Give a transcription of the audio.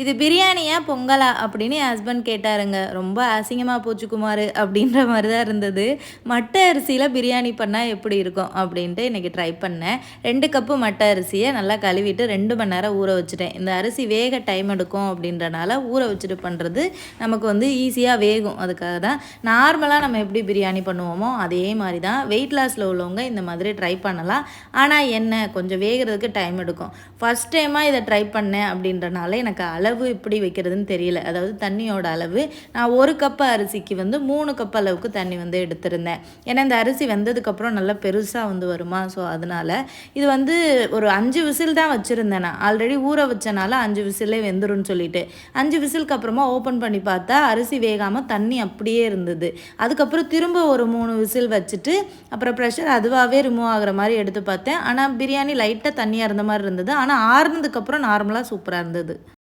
இது பிரியாணியா பொங்கலா அப்படின்னு என் ஹஸ்பண்ட் கேட்டாருங்க. ரொம்ப அசிங்கமாக போச்சு குமார் அப்படின்ற மாதிரி தான் இருந்தது. மட்டை அரிசியில் பிரியாணி பண்ணால் எப்படி இருக்கும் அப்படின்ட்டு இன்றைக்கி ட்ரை பண்ணேன். ரெண்டு கப்பு மட்டை அரிசியை நல்லா கழுவிட்டு ரெண்டு மணி நேரம் ஊற வச்சுட்டேன். இந்த அரிசி வேக டைம் எடுக்கும் அப்படின்றனால ஊற வச்சுட்டு பண்ணுறது நமக்கு வந்து ஈஸியாக வேகும். அதுக்காக தான் நார்மலாக நம்ம எப்படி பிரியாணி பண்ணுவோமோ அதே மாதிரி தான் வெயிட் லாஸில் உள்ளவங்க இந்த மாதிரி ட்ரை பண்ணலாம். ஆனால் என்ன கொஞ்சம் வேகிறதுக்கு டைம் எடுக்கும். ஃபஸ்ட் டைமாக இதை ட்ரை பண்ணேன் அப்படின்றனால எனக்கு அளவு எப்படி வைக்கிறதுன்னு தெரியல. அதாவது தண்ணியோட அளவு. நான் ஒரு கப்பு அரிசிக்கு வந்து மூணு கப் அளவுக்கு தண்ணி வந்து எடுத்திருந்தேன். ஏன்னா இந்த அரிசி வெந்ததுக்கப்புறம் நல்லா பெருசாக வந்து வருமா? ஸோ அதனால் இது வந்து ஒரு அஞ்சு விசில் தான் வச்சுருந்தேன் நான். ஆல்ரெடி ஊற வச்சனால அஞ்சு விசிலே வெந்துரும்னு சொல்லிட்டு. அஞ்சு விசிலுக்கு அப்புறமா ஓப்பன் பண்ணி பார்த்தா அரிசி வேகாமல் தண்ணி அப்படியே இருந்தது. அதுக்கப்புறம் திரும்ப ஒரு மூணு விசில் வச்சுட்டு அப்புறம் ப்ரெஷர் அதுவாகவே ரிமூவ் ஆகிற மாதிரி எடுத்து பார்த்தேன். ஆனால் பிரியாணி லைட்டாக தண்ணியாக இருந்த மாதிரி இருந்தது. ஆனால் ஆறுனதுக்கப்புறம் நார்மலாக சூப்பராக இருந்தது.